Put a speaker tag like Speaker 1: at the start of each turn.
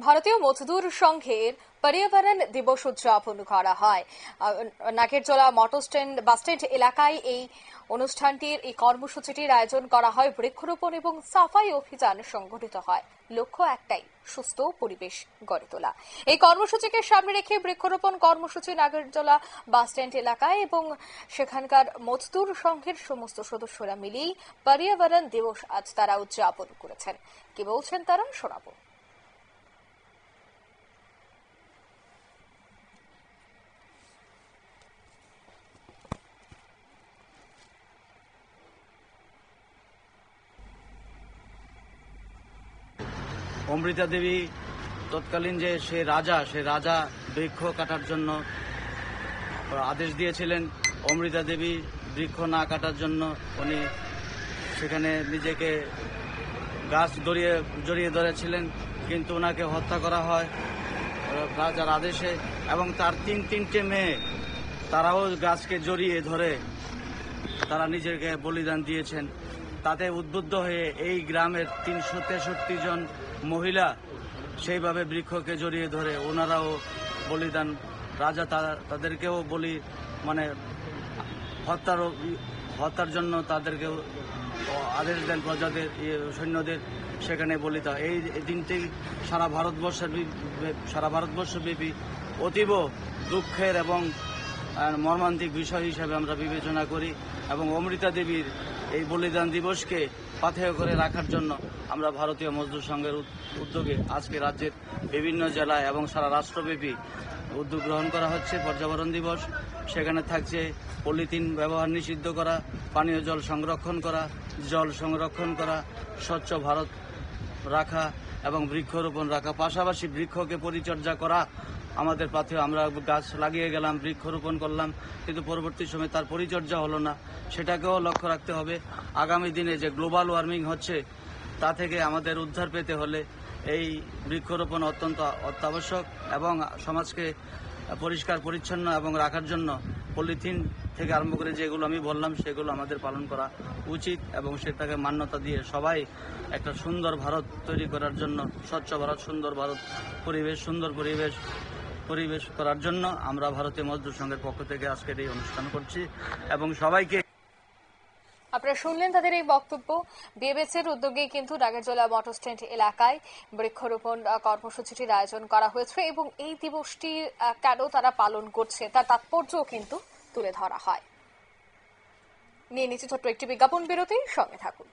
Speaker 1: ভারতীয় মজদুর সংঘের পর্যাবরণ দিবস উদযাপন করা হয়। আহ, নাগেরজোলা মটো স্ট্যান্ড বাসস্ট্যান্ড এলাকায় এই অনুষ্ঠানটির এই কর্মসূচিটির আয়োজন করা হয়। বৃক্ষরোপণ এবং সাফাই অভিযান সংগঠিত হয়। লক্ষ্য একটাই সুস্থ পরিবেশ গড়ে তোলা। এই কর্মসূচিকে সামনে রেখে বৃক্ষরোপণ কর্মসূচি নাগেরজোলা বাসস্ট্যান্ড এলাকায় এবং সেখানকার মজদুর সংঘের সমস্ত সদস্যরা মিলেই পর্যাবরণ দিবস আজ তারা উদযাপন করেছেন। কি বলছেন তারা? শোনাবো।
Speaker 2: অমৃতা দেবী তৎকালীন যে সে রাজা সে রাজা বৃক্ষ কাটার জন্য আদেশ দিয়েছিলেন। অমৃতা দেবী বৃক্ষ না কাটার জন্য উনি সেখানে নিজেকে গাছ জড়িয়ে জড়িয়ে ধরেছিলেন। কিন্তু ওনাকে হত্যা করা হয় রাজার আদেশে এবং তার তিন, তিনটে মেয়ে, তারাও গাছকে জড়িয়ে ধরে তারা নিজেকে বলিদান দিয়েছেন। তাতে উদ্বুদ্ধ হয়ে এই গ্রামের তিনশো তেষট্টি জন মহিলা সেইভাবে বৃক্ষকে জড়িয়ে ধরে ওনারাও বলিদান। রাজা তাদেরকেও বলি মানে হত্যার হত্যার জন্য তাদেরকেও আদেশ দেন প্রজাদের ইয়ে, সৈন্যদের সেখানে বলিত এই দিনটি সারা ভারতবর্ষের সারা ভারতবর্ষব্যাপী অতীব দুঃখের এবং মর্মান্তিক বিষয় হিসাবে আমরা বিবেচনা করি এবং অমৃতা দেবীর এই বলিদান দিবসকে পাথেয় করে রাখার জন্য আমরা ভারতীয় মজদুর সংঘের উদ- উদ্যোগে আজকে রাজ্যের বিভিন্ন জেলায় এবং সারা রাষ্ট্রব্যাপী উদ্যোগ গ্রহণ করা হচ্ছে। পর্যাবরণ দিবস, সেখানে থাকছে পলিথিন ব্যবহার নিষিদ্ধ করা, পানীয় জল সংরক্ষণ করা, জল সংরক্ষণ করা, স্বচ্ছ ভারত রাখা এবং বৃক্ষরোপণ রাখা। পাশাপাশি বৃক্ষকে পরিচর্যা করা, আমাদের পাথে আমরা গাছ লাগিয়ে গেলাম, বৃক্ষরোপণ করলাম, কিন্তু পরবর্তী সময় তার পরিচর্যা হলো না। সেটাকেও লক্ষ্য রাখতে হবে। আগামী দিনে যে গ্লোবাল ওয়ার্মিং হচ্ছে, তা থেকে আমাদের উদ্ধার পেতে হলে এই বৃক্ষরোপণ অত্যন্ত অত্যাবশ্যক এবং সমাজকে পরিষ্কার, পরিচ্ছন্ন এবং রাখার জন্য পলিথিন থেকে আরম্ভ করে যেগুলো আমি বললাম, সেগুলো আমাদের পালন করা উচিত এবং সেটাকে মান্যতা দিয়ে সবাই একটা সুন্দর ভারত তৈরি করার জন্য, স্বচ্ছ ভারত, সুন্দর ভারত পরিবেশ, সুন্দর পরিবেশ পরিবেশ করার জন্য আমরা ভারতীয় মজদুর সংঘের পক্ষ থেকে আজকের এই অনুষ্ঠান করছি এবং সবাইকে
Speaker 1: আপনারা শুনলেন তাদের এই বক্তব্য। বিএবএসের উদ্যোগে কিন্তু নাগেরজোলা মটর স্ট্যান্ড এলাকায় বৃক্ষরোপণ কর্মসূচিটির আয়োজন করা হয়েছে এবং এই দিবসটি কেন তারা পালন করছে তার তাৎপর্য কিন্তু তুলে ধরা হয়। নিয়ে নিচে ছোট্ট একটি বিজ্ঞাপন বিরতি, সঙ্গে থাকুন।